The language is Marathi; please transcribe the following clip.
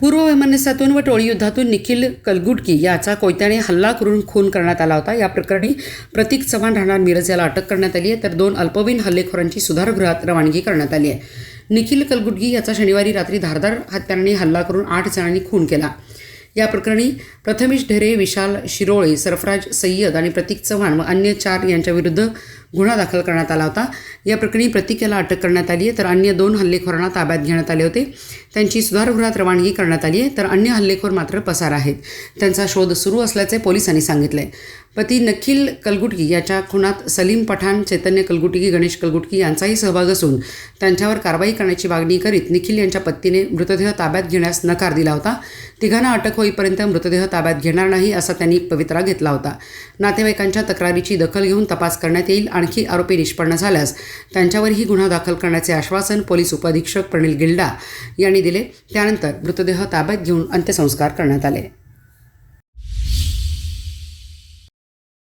पूर्व वैमनस्यातून व टोळी युद्धातून निखिल कलगुटकी याचा कोयत्याने हल्ला करून खून करण्यात आला होता. या प्रकरणी प्रतीक चव्हाण राहणार मिरज याला अटक करण्यात आली आहे. तर दोन अल्पवयीन हल्लेखोरांची सुधारगृहात रवानगी करण्यात आली आहे. निखिल कलगुटगी याचा शनिवारी रात्री धारदार हत्याराने हल्ला करून आठ जणांनी खून केला. या प्रकरणी प्रथमेश ढेरे विशाल शिरोळे सरफराज सय्यद आणि प्रतीक चव्हाण व अन्य चार यांच्याविरुद्ध गुन्हा दाखल करण्यात आला होता. या प्रकरणी प्रतीक याला अटक करण्यात आली आहे. तर अन्य दोन हल्लेखोरांना ताब्यात घेण्यात आले होते. त्यांची सुधारगृहात रवानगी करण्यात आली आहे. तर अन्य हल्लेखोर मात्र पसार आहेत. त्यांचा शोध सुरू असल्याचे पोलिसांनी सांगितले पती नखिल कलगुटकी याच्या खुनात सलीम पठाण चैतन्य कलगुटकी गणेश कलगुटकी यांचाही सहभाग असून त्यांच्यावर कारवाई करण्याची मागणी करीत निखिल यांच्या पत्नीने मृतदेह ताब्यात घेण्यास नकार दिला होता. तिघांना अटक होईपर्यंत मृतदेह ताब्यात घेणार नाही असा त्यांनी पवित्रा घेतला होता. नातेवाईकांच्या तक्रारीची दखल घेऊन तपास करण्यात येईल आणखी आरोपी निष्पन्न झाल्यास त्यांच्यावरही गुन्हा दाखल करण्याचे आश्वासन पोलीस उपअधीक्षक प्रणिल गिल्डा यांनी दिले. त्यानंतर मृतदेह ताब्यात घेऊन अंत्यसंस्कार करण्यात आले.